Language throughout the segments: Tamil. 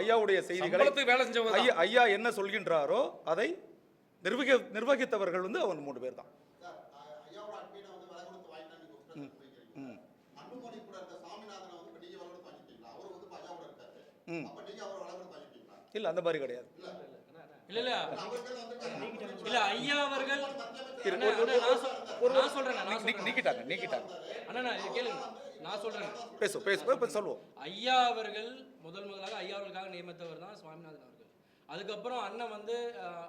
ஐயாவுடைய செய்திகளை வேலை செஞ்சவங்க. ஐயா ஐயா என்ன சொல்கின்றாரோ அதை நிர்வகி நிர்வகித்தவர்கள் வந்து அவங்க மூணு பேர் தான். இல்லை அந்த மாதிரி கிடையாது. இல்ல இல்ல. இல்ல ஐயா அவர்கள் நான் சொல்- நான் சொல்றேன் நீக்கிட்டாங்க நீக்கிட்டாங்க அண்ணா நான் கேளுங்க. நான் சொல்றேன். பேசு பேசு சொல்லுவோம். ஐயா அவர்கள் முதல் முதலாக ஐயா அவர்களுக்காக நியமித்தவர் தான் சுவாமிநாதன் அவர்கள். அதுக்கப்புறம் அண்ணன் வந்து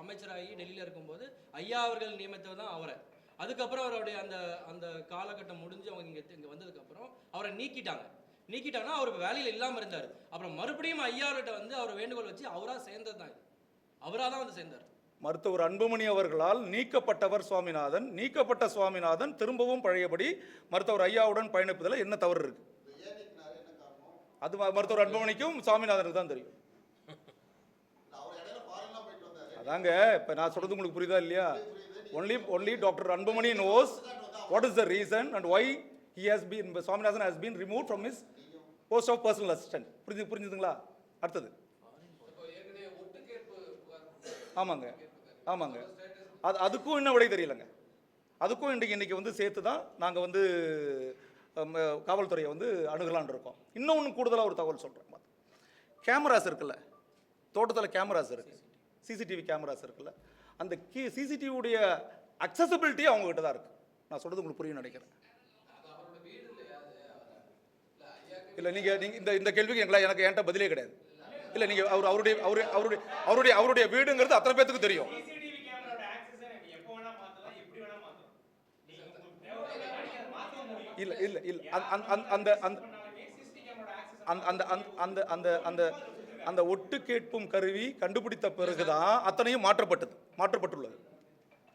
அமைச்சராகி டெல்லியில் இருக்கும்போது ஐயா அவர்கள் நியமித்தவர் தான் அவரை. அதுக்கப்புறம் அவருடைய அந்த அந்த காலகட்டம் முடிஞ்சு அவங்க இங்கே இங்கே வந்ததுக்கப்புறம் அவரை நீக்கிட்டாங்க. நீக்கிட்டாங்கன்னா அவர் வேலையில் இல்லாமல் இருந்தார். அப்புறம் மறுபடியும் ஐயா அவர்கிட்ட வந்து அவர் வேண்டுகோள் வச்சு அவராக சேர்ந்தது தான் அவராக தான் வந்து சேர்ந்தார். மருத்துவர் அன்புமணி அவர்களால் நீக்கப்பட்டவர் சுவாமிநாதன். நீக்கப்பட்ட சுவாமிநாதன் திரும்பவும் பழையபடி மருத்துவர் ஐயாவுடன் பயணிப்பதில் என்ன தவறு இருக்கு? அது மருத்துவர் அன்புமணிக்கும் சுவாமிநாதனுக்கு தான் தெரியும். அதாங்க இப்போ நான் சொல்றது உங்களுக்கு புரியுதா இல்லையா? Only only doctor Anbumani knows what is the reason and why he has been Swaminathan has been remove from his post of personal assistant புரிஞ்சு புரிஞ்சுதுங்களா? அடுத்தது. ஆமாங்க ஆமாங்க. அது அதுக்கும் இன்னும் விடை தெரியலங்க. அதுக்கும் இன்றைக்கு இன்றைக்கி வந்து சேர்த்து தான் நாங்கள் வந்து காவல்துறையை வந்து அணுகலான் இருக்கோம். இன்னொன்று கூடுதலாக ஒரு தகவல் சொல்கிறேன் கேமராஸ் இருக்குல்ல தோட்டத்தில் கேமராஸ் இருக்குது சிசிடிவி கேமராஸ் இருக்குல்ல அந்த கி சிசிடிவியுடைய அக்சசபிலிட்டி அவங்ககிட்ட தான் இருக்குது நான் சொல்கிறது உங்களுக்கு புரியும் நினைக்கிறேன். இல்லை நீங்கள் நீங்கள் இந்த இந்த கேள்விக்கு எங்களை எனக்கு என்கிட்ட பதிலே கிடையாது. இல்லை நீங்கள் அவர் அவருடைய அவருடைய அவருடைய அவருடைய அவருடைய வீடுங்கிறது அத்தனை பேத்துக்கு தெரியும். ஆக்சஸை இல்லை இல்லை இல்லை. அந்த அந்த அந்த அந்த ஆக்சஸ் அந்த அந்த அந்த அந்த அந்த அந்த அந்த ஒட்டு கேட்பும் கருவி கண்டுபிடித்த பிறகுதான் அத்தனையும் மாற்றப்பட்டது மாற்றப்பட்டுள்ளது.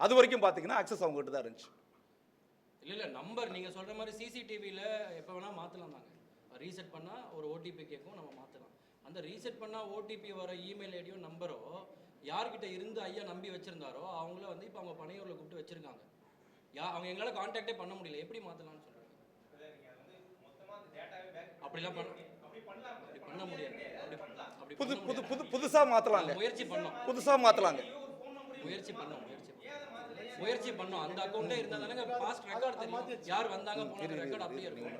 அது வரைக்கும் பார்த்தீங்கன்னா அக்சஸ் அவங்ககிட்ட தான் இருந்துச்சு. இல்லை இல்லை நம்பர் நீங்கள் சொல்கிற மாதிரி சிசிடிவியில் எப்போ வேணால் மாற்றலாம் தாங்க ரீசெட் பண்ணால் ஒரு ஓடிபி கேட்கும் நம்ம மாற்றலாம் அந்த ரீசெட் பண்ணால் ஓடிபி வர இமெயில் ஐடியோ நம்பரோ யார்கிட்ட இருந்து ஐயா நம்பி வச்சுருந்தாரோ அவங்கள வந்து இப்போ அவங்க பனையூரில் கூப்பிட்டு வச்சுருக்காங்க. யா அவங்க எங்களால் காண்டாக்டே பண்ண முடியல. எப்படி மாற்றலாம்னு சொல்கிறாங்க அப்படிலாம் பண்ண அப்படி பண்ண முடியாது. அப்படி புது புது. புது புதுசாக மாற்றலாங்க முயற்சி பண்ணோம். புதுசாக மாற்றலாங்க முயற்சி பண்ணோம் முயற்சி. முயற்சி பண்ணோம். அந்த அக்கௌண்ட்டே இருந்தா தானங்க பாஸ்ட் ரெக்கார்ட் தெரியும். யார் வந்தாங்க போனாங்க ரெக்கார்ட் அப்படியே இருக்கும்.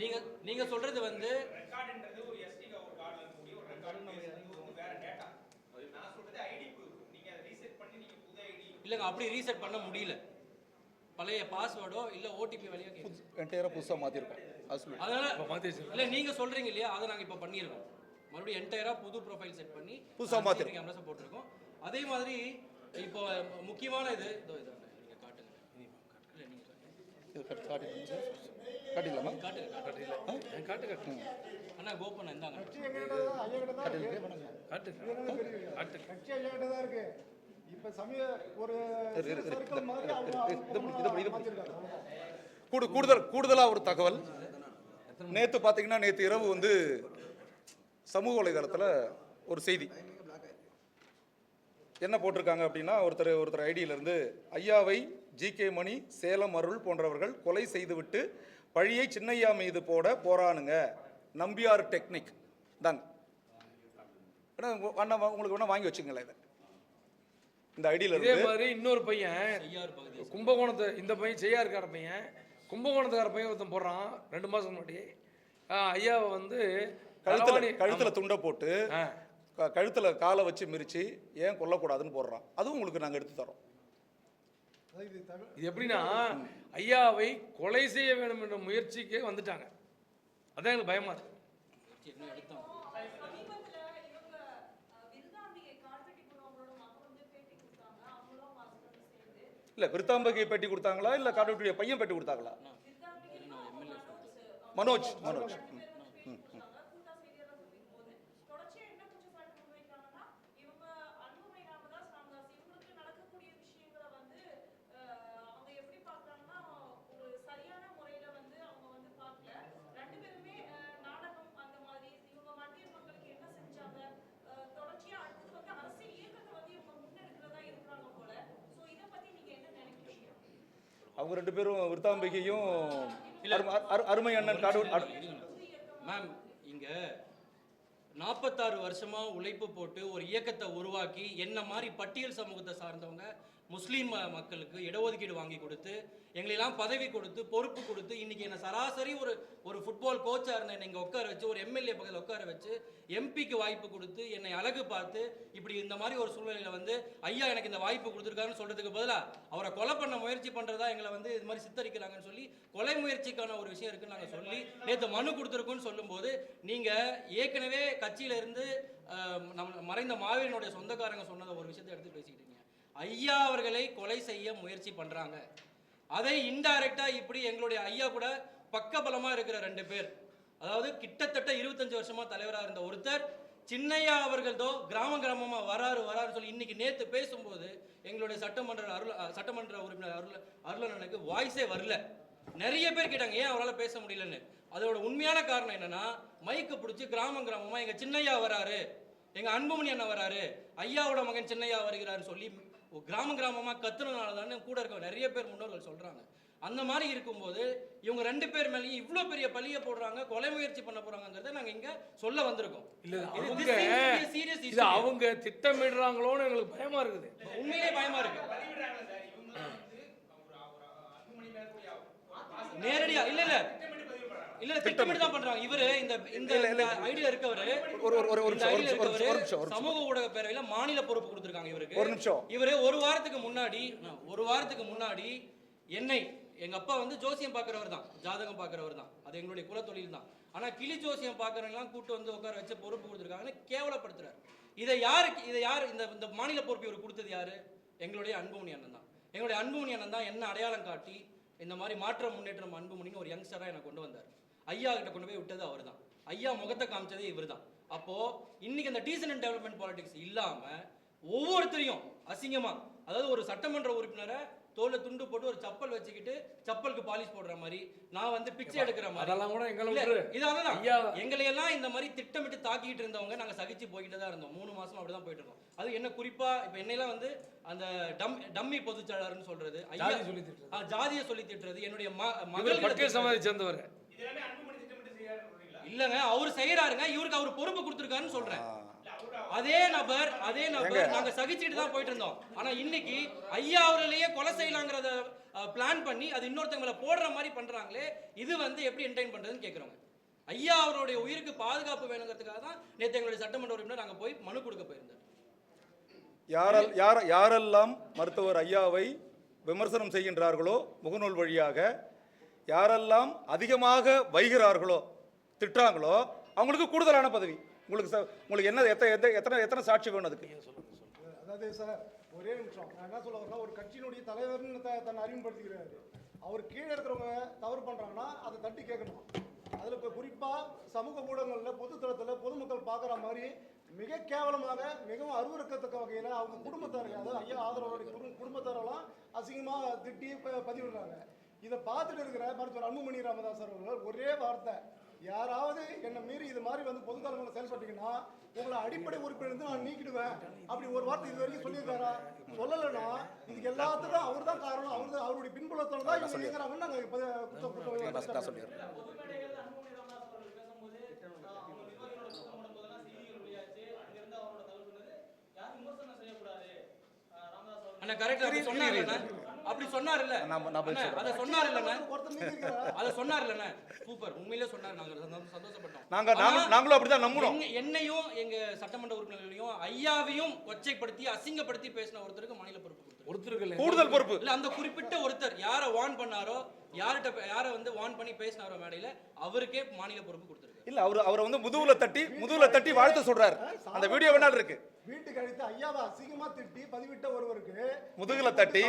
நீங்க நீங்க சொல்றது வந்து ரெக்கார்டுன்றது ஒரு எஸ்டி ஒரு கார்டுல இருக்கக்கூடிய ஒரு ரெக்கார்டு இது வந்து வேற டேட்டா நான் சொல்றது ஐடி ப்ரூஃப் நீங்க அதை ரீசெட் பண்ணி நீங்க புது ஐடி இல்லைங்க அப்படி ரீசெட் பண்ண முடியல. பழைய பாஸ்வேர்டோ இல்ல ஓடிபி வழியா கேக்குது என்டையராக புதுசாக மாற்றிருக்கோம் அதனால. இல்ல நீங்க சொல்றீங்க இல்லையா? அதை நாங்க இப்ப பண்ணிருக்கோம் மறுபடியும் என்டையரா புது ப்ரொஃபைல் செட் பண்ணி புதுசா மாத்திருக்கோம். கேமராஸ் போட்டிருக்கோம். அதே மாதிரி இப்போ முக்கியமான இது இதோ இது நீங்க காட்டுங்க. இல்ல நீங்க காட்டுங்க. இது கட்டு காட்டிடலாமா? என் காட்டு காட்டு. அண்ணா கோபன் இந்தாங்க. காட்டு காட்டு கட்சி கூடுதல் கூடுதலாக ஒரு தகவல். நேற்று பார்த்தீங்கன்னா நேற்று இரவு வந்து சமூக வலைதளத்தில் ஒரு செய்தி. என்ன போட்டிருக்காங்க அப்படின்னா ஒருத்தர் ஒருத்தர் ஐடியிலேருந்து ஐயாவை ஜி. கே. மணி சேலம் அருள் போன்றவர்கள் கொலை செய்துவிட்டு பழியை சின்னையா மீது போட போறானுங்க. நம்பியார் டெக்னிக். தாங்க உங்களுக்கு வேணா வாங்கி வச்சுங்களேன் இதை. இந்த ஐடியில இதே மாதிரி இன்னொரு பையன் கும்பகோணத்து இந்த பையன் செய்யாருக்கார பையன் கும்பகோணத்துக்கார பையன் ஒருத்தன் போடுறான் ரெண்டு மாதம் முன்னாடி. ஐயாவை வந்து கழுத்துல கழுத்துல துண்டை போட்டு கழுத்துல காலை வச்சு மிரிச்சு ஏன் கொல்லக்கூடாதுன்னு போடுறான். அதுவும் உங்களுக்கு நாங்கள் எடுத்து தரோம். இது எப்படின்னா ஐயாவை கொலை செய்ய வேண்டும் என்ற முயற்சிக்கு வந்துட்டாங்க. அதான் எனக்கு பயமா இருக்கு. இல்லை விருத்தாம்பகை பேட்டி கொடுத்தாங்களா? இல்லை காட்டுடைய பையன் பேட்டி கொடுத்தாங்களா? மனோஜ் மனோஜ் கூட்டா செய்தியாளர் சந்திக்கும் போது தொடர்ச்சியா என்ன குற்றச்சாட்டு முன்வைக்கிறாங்கன்னா இவங்க அன்புமணி ராமதாஸ் ராமதாஸ் இவங்களுக்கு நடக்கக்கூடிய விஷயங்களை வந்து அஹ், அவங்க எப்படி பார்க்கறாங்கன்னா ஒரு சரியான முறையில வந்து அவங்க வந்து பார்க்கல ரெண்டு பேருமே அஹ், நாடகம் அந்த மாதிரி இவங்க மத்திய மக்களுக்கு என்ன செஞ்சாங்க அஹ், தொடர்ச்சியா அடுத்தது வந்து அரசியல் இயக்கத்தை வந்து இவங்க முன்னெடுக்கிறதா இருக்கிறாங்க போல சோ இத பத்தி நீங்க என்ன நினைக்கிறீங்க அவங்க ரெண்டு பேரும் விருத்தாம்பிகையும் அரும- அரு- அருமை அண்ணன் காடு மேம் இங்க நாற்பத்தாறு வருஷமா உழைப்பு போட்டு ஒரு இயக்கத்தை உருவாக்கி என்ன மாதிரி பட்டியல் சமூகத்தை சார்ந்தவங்க முஸ்லீம் மக்களுக்கு இடஒதுக்கீடு வாங்கி கொடுத்து எங்களெல்லாம் பதவி கொடுத்து பொறுப்பு கொடுத்து இன்றைக்கி என்னை சராசரி ஒரு ஒரு ஃபுட்பால் கோச்சாக இருந்த என்னை இங்கே உட்கார வச்சு ஒரு எம்எல்ஏ பக்கத்தில் உட்கார வச்சு எம்பிக்கு வாய்ப்பு கொடுத்து என்னை அழகு பார்த்து இப்படி இந்த மாதிரி ஒரு சூழ்நிலையில் வந்து ஐயா எனக்கு இந்த வாய்ப்பு கொடுத்துருக்காருன்னு சொல்கிறதுக்கு பதிலாக அவரை கொலை பண்ண முயற்சி பண்ணுறதா எங்களை வந்து இது மாதிரி சித்தரிக்கிறாங்கன்னு சொல்லி கொலை முயற்சிக்கான ஒரு விஷயம் இருக்குன்னு நாங்கள் சொல்லி நேற்று மனு கொடுத்துருக்கோன்னு சொல்லும்போது நீங்கள் ஏற்கனவே கட்சியிலேருந்து நம்ம மறைந்த மாவீரனுடைய சொந்தக்காரங்க சொன்னதை ஒரு விஷயத்தை எடுத்து பேசிக்கிட்டீங்க ஐயா அவர்களை கொலை செய்ய முயற்சி பண்ணுறாங்க அதை இன்டைரக்டாக இப்படி எங்களுடைய ஐயா கூட பக்கபலமாக இருக்கிற ரெண்டு பேர். அதாவது கிட்டத்தட்ட இருபத்தஞ்சு வருஷமாக தலைவராக இருந்த ஒருத்தர் சின்னையா அவர்கள்தோ கிராம கிராமமாக வராரு வராருன்னு சொல்லி இன்னைக்கு நேற்று பேசும்போது எங்களுடைய சட்டமன்ற அருள் சட்டமன்ற உறுப்பினர் அருள் அருளனனுக்கு வாய்ஸே வரல. நிறைய பேர் கேட்டாங்க ஏன் அவரால் பேச முடியலன்னு? அதோட உண்மையான காரணம் என்னன்னா மைக்கு பிடிச்சி கிராமம் கிராமமாக எங்கள் சின்னையா வராரு எங்கள் அன்புமணி அண்ணன் வராரு ஐயாவோட மகன் சின்னையா வருகிறாருன்னு சொல்லி கிராம கிராமமா கத்துனதுனால தானே கூட இருக்க நிறைய பேர் முன்னோர்கள் சொல்றாங்க. அந்த மாதிரி இருக்கும்போது இவங்க ரெண்டு பேர் மேலேயும் இவ்வளோ பெரிய பழிய போடுறாங்க கொலை முயற்சி பண்ண போறாங்கங்கிறத நாங்க இங்க சொல்ல வந்திருக்கோம். இல்ல இது அவங்க திட்டமிடுறாங்களோன்னு எங்களுக்கு பயமா இருக்குது. உண்மையிலே பயமா இருக்கு. நேரடியா இல்ல இல்ல. இல்ல திட்டமிட்டு தான் பண்றாங்க. இவரு இந்த இந்த ஐடியா இருக்கவரு ஒரு ஒரு ஒரு நிமிஷம் சமூக ஊடக பேரவையில மாநில பொறுப்பு கொடுத்திருக்காங்க இவருக்கு. ஒரு நிமிஷம். இவரு ஒரு வாரத்துக்கு முன்னாடி ஒரு வாரத்துக்கு முன்னாடி என்னை எங்க அப்பா வந்து ஜோசியம் பார்க்குறவர் தான் ஜாதகம் பார்க்குறவர் தான். அது எங்களுடைய குலத்தொழில் தான். ஆனா கிளி ஜோசியம் பார்க்குறவங்கலாம் கூட்டு வந்து உட்கார வச்சு பொறுப்பு கொடுத்துருக்காங்கன்னு கேவலப்படுத்துறாரு. இதை யாருக்கு இதை யார் இந்த இந்த மாநில பொறுப்பு இவர் கொடுத்தது யாரு? எங்களுடைய அன்புமணி அண்ணன் தான். எங்களுடைய அன்புமணி அண்ணன் தான் என்ன அடையாளம் காட்டி இந்த மாதிரி மாற்றம் முன்னேற்றம் அன்புமணின்னு ஒரு யங்ஸ்டராக என்னை கொண்டு வந்தார். ஐயா கிட்ட கொண்டு போய் விட்டது அவர் தான் ஐயா முகத்தை காமிச்சதே இவர் தான் அப்போ இன்னைக்கு அந்த டீசன் அண்ட் டெவலப்மெண்ட் பாலிடிக்ஸ் இல்லாம ஒவ்வொருத்தரையும் அசிங்கமா அதாவது ஒரு சட்டமன்ற உறுப்பினரை தோல்ல துண்டு போட்டு ஒரு சப்பல் வச்சுக்கிட்டு சப்பலுக்கு பாலிஷ் போடுற மாதிரி நான் வந்து பிச்சை எடுக்கிற மாதிரி. அதெல்லாம் கூட எங்களை இல்ல, விட்டுரு. இது அதுதான் ஐயா. எங்களை எல்லாம் இந்த மாதிரி திட்டமிட்டு தாக்கிட்டு இருந்தவங்க நாங்க சகிச்சு போய்கிட்டு தான் இருந்தோம். மூணு மாசம் அப்படிதான் போயிட்டு இருந்தோம். அது என்ன குறிப்பா இப்ப என்னையெல்லாம் வந்து அந்த டம் டம்மி பொதுச்செயலாளர்னு சொல்றது ஐயா. சொல்லி திட்டுறது. ஜாதியை சொல்லி திட்டுறது என்னுடைய மகள் சேர்ந்தவர். இல்லங்க அவர் செய்யறாருங்க இவருக்கு அவர் பொறுப்பு கொடுத்துருக்காருன்னு சொல்றேன். அதே நபர் அதே நபர் நாங்க சகிச்சுட்டு தான் போயிட்டு இருந்தோம் ஆனா இன்னைக்கு ஐயா அவர்களையே கொலை செய்யலாங்கிறத பிளான் பண்ணி அது இன்னொருத்தவங்கள போடுற மாதிரி பண்றாங்களே இது வந்து எப்படி என்டைன் பண்றதுன்னு கேக்குறோங்க. ஐயா அவருடைய உயிருக்கு பாதுகாப்பு வேணுங்கிறதுக்காக தான் நேற்று எங்களுடைய சட்டமன்ற உறுப்பினர் நாங்க போய் மனு கொடுக்க போயிருந்தோம் யாரால் யார் யாரெல்லாம் மருத்துவர் ஐயாவை விமர்சனம் செய்கின்றார்களோ முகநூல் வழியாக யாரெல்லாம் அதிகமாக வைகிறார்களோ திட்டுறாங்களோ அவங்களுக்கு கூடுதலான பதவி. உங்களுக்கு உங்களுக்கு என்ன எத்தனை எத்தனை எத்தனை எத்தனை சாட்சி வேணும் அதுக்கு? அதாவது சார் ஒரே நிமிஷம். நான் என்ன சொல்ல வரேன்னா ஒரு கட்சியினுடைய தலைவர்னு த- தன்னை அறிமுகப்படுத்திக்கிறாரு. அவர் கீழே இருக்கிறவங்க தவறு பண்ணுறாங்கன்னா அதை தட்டி கேட்கணும். அதில் இப்போ குறிப்பாக சமூக ஊடகங்களில் பொதுத்தளத்தில் பொதுமக்கள் பார்க்குற மாதிரி மிக கேவலமாக மிகவும் அருவருக்கத்தக்க வகையில் அவங்க குடும்பத்தார் அதாவது ஐயா ஆதரவோட குடும்பத்தாரெல்லாம் அசிங்கமாக திட்டி பதிவிடுறாங்க. இதை பார்த்துட்டு இருக்கிற மருத்துவர் அன்புமணி ராமதாஸ் அவர்கள் ஒரே வார்த்தை. யாராவது என்னை மீறி இது மாதிரி வந்து பொதுத்தளங்களில் செயல்பட்டீங்கன்னா உங்களை அடிப்படை உறுப்பினர் இருந்து நான் நீக்கிடுவேன். அப்படி ஒரு வார்த்தை இது வரைக்கும் சொல்லியிருக்காரா? சொல்லலைன்னா இதுக்கு எல்லாத்துக்கும் அவர் தான் காரணம். அவர் தான் அவருடைய பின்புலத்தில் தான் இவங்க இயங்குறாங்கன்னு நாங்கள் இப்போ குற்றம் அப்படி சொன்னார்லண்ணா அப்படி சொன்னார்ல நான் நான் பதில் அண்ணா, சொல்றேன். அதை ஒருத்தர் நீக்கிருக்கிறாரா அதை சொன்னார்லண்ணா சூப்பர். உண்மையிலே சொன்னார். நாங்க சந்தோஷ- சந்தோஷப்பட்டோம். நாங்க நாங்களும் அப்படிதான் நம்புறோம் எங்க- என்னையும் எங்க சட்டமன்ற உறுப்பினர்களையும் ஐயாவையும் கொச்சைப்படுத்தி அசிங்கப்படுத்தி பேசின ஒருத்தருக்கு மாநில பொறுப்பு கொடுத்தாரு ஒருத்தருக்கு இல்லை. கூடுதல் பொறுப்பு. இல்ல அந்த குறிப்பிட்ட ஒருத்தர் யாரை வார்ன் பண்ணாரோ யார்கிட்ட யாரை வந்து வார்ன் பண்ணி பேசினாரோ மேடையில அவருக்கே மாநில பொறுப்பு கொடுத்துருக்கு இல்ல அவர் அவரை வந்து முதுகுல தட்டி முதுகுல தட்டி வாழ்த்து சொல்றாரு. அந்த வீடியோ வேணாலும் இருக்கு. வீட்டுக்கு அழைத்து ஐயாவை அசிங்கமா திட்டி பதிவிட்ட ஒருவருக்கு முதுகுல தட்டி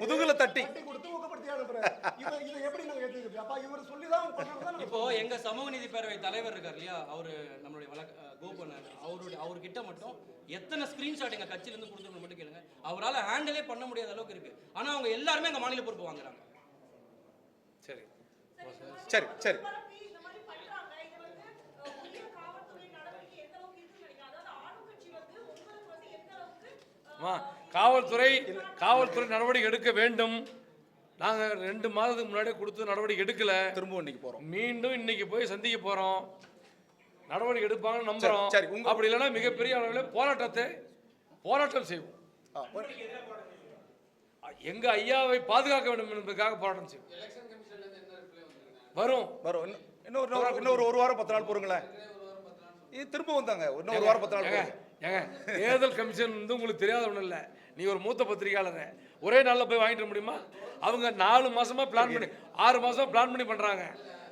முதுகுல தட்டி. கொடுத்து ஊக்கப்படுத்தி அனுப்புறாரு இவ இதை எப்படி நாங்க ஏத்துக்கிறது அப்ப இவர் சொல்லி தான் பண்ணாங்க இப்போ எங்க சமூக நீதி பேரவை தலைவர் இருக்கார் இல்லையா? அவரு நம்மளுடைய வழக்க கோபண்ணன் அவருடைய அவர்கிட்ட மட்டும் எத்தனை ஸ்கிரீன்ஷாட் எங்க கட்சியில இருந்து கொடுத்துருக்கணும் மட்டும் கேளுங்க. அவரால ஹேண்டிலே பண்ண முடியாத அளவுக்கு இருக்கு. ஆனா அவங்க எல்லாருமே எங்க மாநில பொறுப்பு வாங்குறாங்க. சரி. சரி சரி பரப்பி இந்த மாதிரி பண்றாங்க இது வந்து அஹ், உரிய காவல்துறை நடவடிக்கை எந்த அளவுக்கு இருக்குன்னு நினைக்கிறேன் அதாவது ஆளுங்கட்சி வந்து உங்களுக்கு வந்து எந்த அளவுக்கு அஹ், அம்மா, காவல்துறை காவல்துறை நடவடிக்கை எடுக்க வேண்டும். நாங்கள் ரெண்டு மாதத்துக்கு முன்னாடியே கொடுத்து நடவடிக்கை எடுக்கல. திரும்பவும் இன்னைக்கு போறோம். மீண்டும் இன்னைக்கு போய் சந்திக்க போகிறோம் நடவடிக்கை எடுப்பாங்கன்னு நம்புறோம். சரி, உங்க- அப்படி இல்லைன்னா மிகப்பெரிய அளவில் போராட்டத்தை போராட்டம் செய்வோம். எங்க ஐயாவை பாதுகாக்க வேண்டும் என்பதற்காக போராட்டம் செய்வோம். வரும். வரும். இன்னொரு இன்னொரு ஒரு வாரம் பத்து நாள் பொறுங்களேன் இது திரும்ப வந்தாங்க இன்னும் ஒரு வாரம் பத்து நாள் ஏங்க தேர்தல் கமிஷன் வந்து உங்களுக்கு தெரியாத ஒன்றும் இல்லை. நீ ஒரு மூத்த பத்திரிகையாளர். ஒரே நாளில் போய் வாங்கிட்டு முடியுமா? அவங்க நாலு மாசமா பிளான் பண்ணி ஆறு மாசம் பிளான் பண்ணி பண்றாங்க.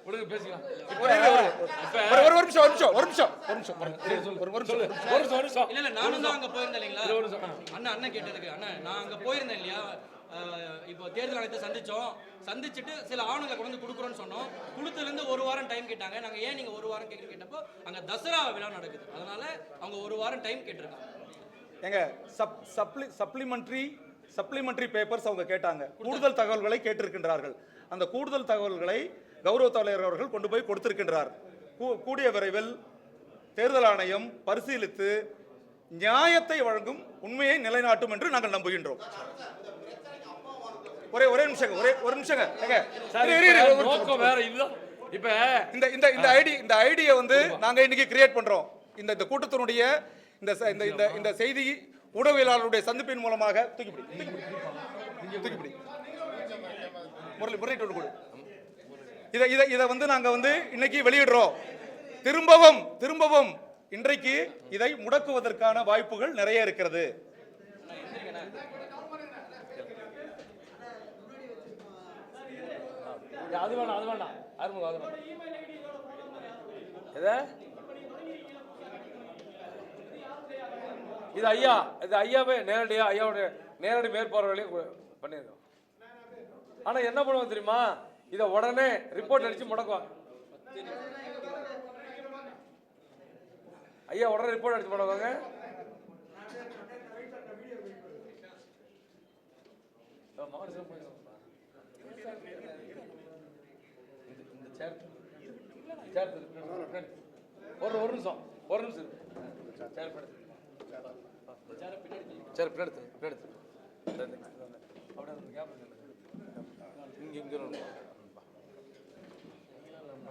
விடுங்க பேசிக்கலாம். ஒரே ஒரு- இப்ப ஒரு ஒரு நிமிஷம் ஒரு நிமிஷம் ஒரு நிமிஷம் ஒரு நிமிஷம் ஒரு நிமிஷம் ஒரு நிமிஷம். ஒரு நிமிஷம் ஒரு நிமிஷம். இல்ல இல்ல நானும் தான் அங்க போயிருந்தேன் இல்லைங்களா? ஒரு நிமிஷம், ஆ. அண்ணா அண்ணன் கேட்டதுக்கு அண்ணன் நான் அங்க போயிருந்தேன் இல்லையா? இப்போ தேர்தல் ஆணையத்தை சந்தித்தோம் சந்திச்சுட்டு சில ஆவணங்களை கொண்டு வந்து கொடுக்குறோன்னு சொன்னோம். கொடுத்ததுலேருந்து ஒரு வாரம் டைம் கேட்டாங்க. நாங்கள் ஏன் நீங்கள் ஒரு வாரம் கேட்குறீங்க கேட்டப்போ அங்கே தசரா விழா நடக்குது. அதனால் அவங்க ஒரு வாரம் டைம் கேட்டிருக்காங்க. ஏங்க sub supply supplementary supplementary papers அவங்க கேட்டாங்க. கூடுதல் தகவல்களை கேட்டிருக்கின்றார்கள். அந்த கூடுதல் தகவல்களை கௌரவ தலைவர் அவர்கள் கொண்டு போய் கொடுத்திருக்கின்றார். கூ- கூடிய விரைவில் தேர்தல் ஆணையம் பரிசீலித்து நியாயத்தை வழங்கும் உண்மையை நிலைநாட்டும் என்று நாங்கள் நம்புகின்றோம். ஒரே ஒரே நிமிஷங்க ஒரே ஒரு நிமிஷங்க. ஏங்க, வேற இதுதான். இப்ப இந்த இந்த இந்த ஐடி இந்த ஐடியை வந்து நாங்க இன்னைக்கு கிரியேட் பண்றோம். இந்த இந்த கூட்டத்தினுடைய இந்த இந்த இந்த இந்த செய்தி ஊடகவியலாளருடைய சந்திப்பின் மூலமாக தூக்கிப்பிடி தூக்கிப்பிடி முரளி முரளி கொடு. இதை இதை இதை வந்து நாங்க வந்து இன்னைக்கு வெளியிடுறோம். திரும்பவும் திரும்பவும் இன்றைக்கு இதை முடக்குவதற்கான வாய்ப்புகள் நிறைய இருக்கிறது. அது வேணாம் அது வேண்டாம் அருமுகம் அது வேணாம் எதை? இது ஐயா இது ஐயாவே நேரடியா ஐயாவுடைய நேரடி மேற்பார்வையிலே கு- பண்ணியிருக்கோம் ஆனால் என்ன பண்ணுவோம் தெரியுமா? இதை உடனே ரிப்போர்ட் அடித்து முடக்குவாங்க. ஐயா உடனே ரிப்போர்ட் அடித்து முடக்குவாங்க. அஹ் மாவட்ட செயலர் போயிருக்காங்க. இந்த இந்த சேர் சேர் திரு, ஒரு ஒரு நிமிஷம் ஒரு நிமிஷம் சேர் பின்னாடி சேர் பின்னாடி பின்னாடி அப்படியே அந்த இங்கே இங்கே இங்க இங்க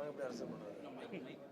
எப்படி அரசு பண்ணுறது